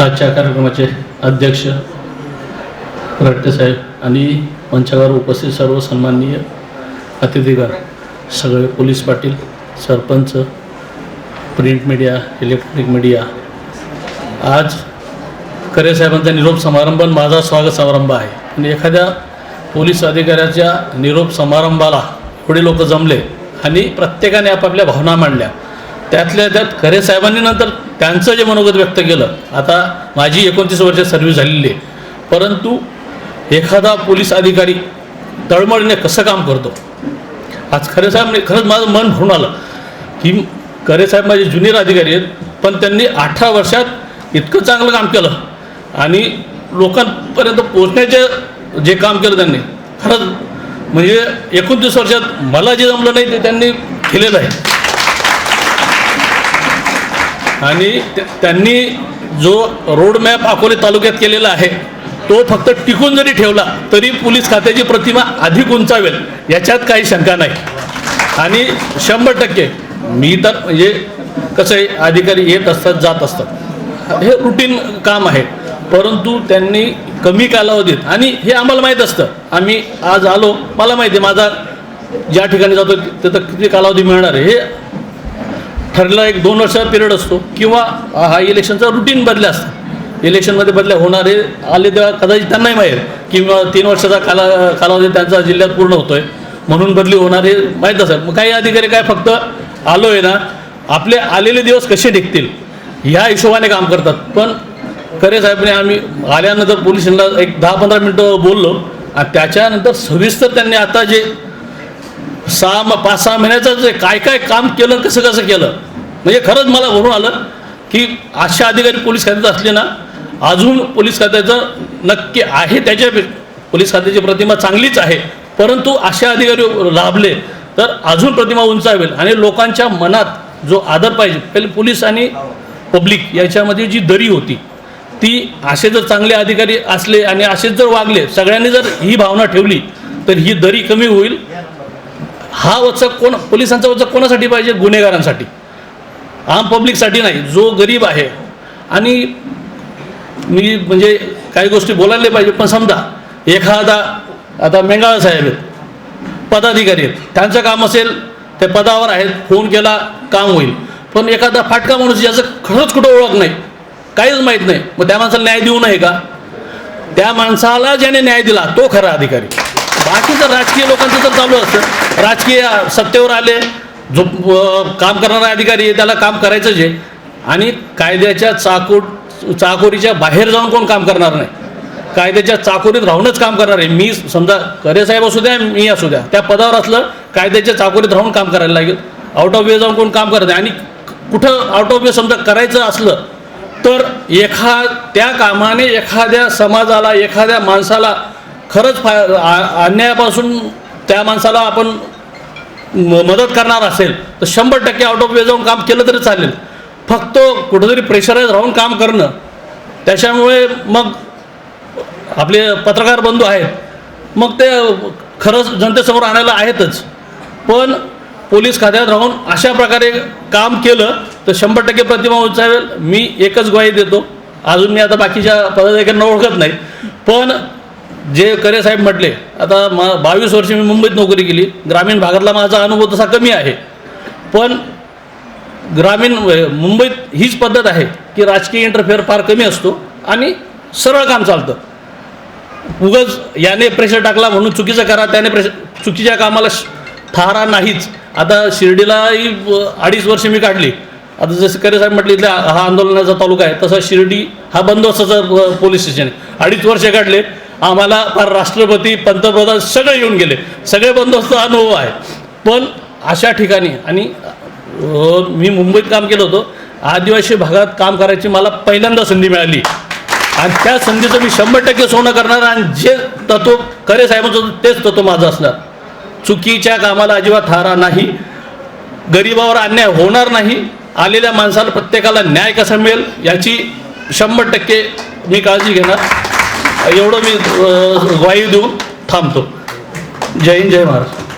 आजच्या कार्यक्रमाचे अध्यक्ष रट्टे साहेब आणि मंचावर उपस्थित सर्व सन्माननीय अतिथीगण सगळे police Patil sarpanch print media electronic media. आज खरे साहेबांचा निरोप समारंभ आणि माझा स्वागत समारंभ आहे. आणि एखाद्या पोलीस अधिकाऱ्याच्या निरोप समारंभाला एवढे लोक जमले आणि प्रत्येकाने आपापल्या भावना मांडल्या. त्यातल्या त्यात खरे साहेबांनी नंतर त्यांचं जे मनोगत व्यक्त केलं आता माझी एकोणतीस वर्ष सर्व्हिस झालेली आहे. परंतु एखादा पोलीस अधिकारी तळमळीने कसं काम करतो? आज खरे साहेब खरंच माझं मन भरून आलं. की खरे साहेब माझे ज्युनियर अधिकारी आहेत पण त्यांनी अठरा वर्षात इतकं चांगलं काम केलं आणि लोकांपर्यंत पोचण्याचे जे काम केलं त्यांनी खरंच म्हणजे एकोणतीस वर्षात मला जे जमलं नाही ते त्यांनी केलेलं आहे. आणि त्या- त्यांनी जो रोडमॅप अकोले तालुक्यात केलेला आहे तो फक्त टिकून जरी ठेवला तरी पोलीस खात्याची प्रतिमा अधिक उंचावेल. याच्यात काही शंका नाही. आणि शंभर टक्के मी तर म्हणजे कसं आहे अधिकारी येत असतात जात असतात. हे रुटीन काम आहे. परंतु त्यांनी कमी कालावधीत आणि हे आम्हाला माहीत असतं. आम्ही आज आलो मला माहिती आहे माझा ज्या ठिकाणी जातो तिथं किती कालावधी मिळणार आहे. हे ठरलेला एक दोन वर्षाचा पिरियड असतो किंवा हा इलेक्शनचा रुटीन बदल्या असतात इलेक्शनमध्ये बदल्या होणारे आले तेव्हा कदाचित त्यांनाही माहीत किंवा तीन वर्षाचा काला कालावधी त्यांचा जिल्ह्यात पूर्ण होतोय. म्हणून बदली होणारे माहीत असेल. मग काही अधिकारी काय फक्त आलो आहे ना आपले आलेले दिवस कसे निघतील ह्या हिशोबाने काम करतात. पण खरे साहेबने आम्ही आल्यानंतर पोलिसांना एक दहा पंधरा मिनटं बोललो आणि त्याच्यानंतर सविस्तर त्यांनी आता जे सहा मग पाच सहा महिन्याचं जे काय काय काम केलं कसं कसं केलं? म्हणजे खरंच मला भरून आलं की अशा अधिकारी पोलीस खात्यात असले ना अजून पोलीस खात्याचं नक्की आहे त्याच्या पोलीस खात्याची प्रतिमा चांगलीच आहे. परंतु अशा अधिकारी लाभले तर अजून प्रतिमा उंचावेल. आणि लोकांच्या मनात जो आदर पाहिजे पहिले पोलीस आणि पब्लिक याच्यामध्ये जी दरी होती ती असे जर चांगले अधिकारी असले आणि असेच जर वागले सगळ्यांनी जर ही भावना ठेवली तर ही दरी कमी होईल. हा वचक कोण पोलिसांचा वचक कोणासाठी पाहिजे? गुन्हेगारांसाठी. आम पब्लिकसाठी नाही. जो गरीब आहे आणि मी म्हणजे काही गोष्टी बोलायला पाहिजे पण समजा एखादा आता मेंगाळ साहेब आहेत पदाधिकारी आहेत त्यांचं काम असेल ते पदावर आहेत फोन केला काम होईल. पण एखादा फाटका माणूस ज्याचं खरंच कुठं ओळख नाही काहीच माहीत नाही मग त्या माणसाला न्याय देऊ नये का? त्या माणसाला ज्याने न्याय दिला तो खरा अधिकारी. बाकीचं राजकीय लोकांचं तर चालू असतं राजकीय सत्तेवर आले जो काम करणारा अधिकारी आहे त्याला काम करायचंच आहे. आणि कायद्याच्या चाकोट चाकोरीच्या बाहेर जाऊन कोण काम करणार नाही? कायद्याच्या चाकोरीत राहूनच काम करणार आहे. मी समजा करे साहेब असू द्या मी असू द्या. त्या पदावर असलं कायद्याच्या चाकोरीत राहून काम करायला लागेल. आउट ऑफ वे जाऊन कोण काम करत नाही. आणि कुठं आउट ऑफ वे समजा करायचं असलं तर एखा त्या कामाने एखाद्या समाजाला एखाद्या माणसाला खरंच फा अन्यायापासून त्या माणसाला आपण म- मदत करणार असेल तर शंभर टक्के आउट ऑफ वे जाऊन काम केलं तरी चालेल. फक्त कुठंतरी प्रेशराईज राहून काम करणं. त्याच्यामुळे मग आपले पत्रकार बंधू आहेत मग ते खरंच जनतेसमोर आणायला आहेतच. पण पोलीस खात्यात राहून अशा प्रकारे काम केलं तर शंभर टक्के प्रतिमा उचावेल. मी एकच ग्वाही देतो. अजून मी आता बाकीच्या पदाधिकाऱ्यांना ओळखत नाही. पण जे करे साहेब म्हटले आता मा बावीस वर्ष मी मुंबईत नोकरी केली ग्रामीण भागातला माझा अनुभव तसा कमी आहे. पण ग्रामीण मुंबईत हीच पद्धत आहे की राजकीय इंटरफेअर फार कमी असतो आणि सरळ काम चालतं. उगच याने प्रेशर टाकला म्हणून चुकीचं करा त्याने प्रेशर चुकीच्या कामाला श- थारा नाहीच. आता शिर्डीलाही अडीच वर्ष मी काढली. आता जसं करे साहेब म्हटले इथल्या हा आंदोलनाचा तालुका आहे तसा शिर्डी हा बंदोबस्ताचा पोलीस स्टेशन आहे अडीच वर्ष काढले आम्हाला फार राष्ट्रपती पंतप्रधान सगळे येऊन गेले. सगळे बंदोबस्त अनुभव आहे. पण अशा ठिकाणी आणि मी मुंबईत काम केलं होतं आदिवासी भागात काम करायची मला पहिल्यांदा संधी मिळाली. आणि त्या संधीचं मी शंभर टक्के सोनं करणार आणि जे तत्व खरे साहेबांचं होतं तेच तत्व माझं असणार. चुकीच्या कामाला अजिबात थारा नाही. गरिबावर अन्याय होणार नाही. आलेल्या माणसाला प्रत्येकाला न्याय कसा मिळेल याची शंभर टक्के मी काळजी घेणार. एवढं मी ग्वाही देऊन थांबतो. जय हिंद जय महाराष्ट्र.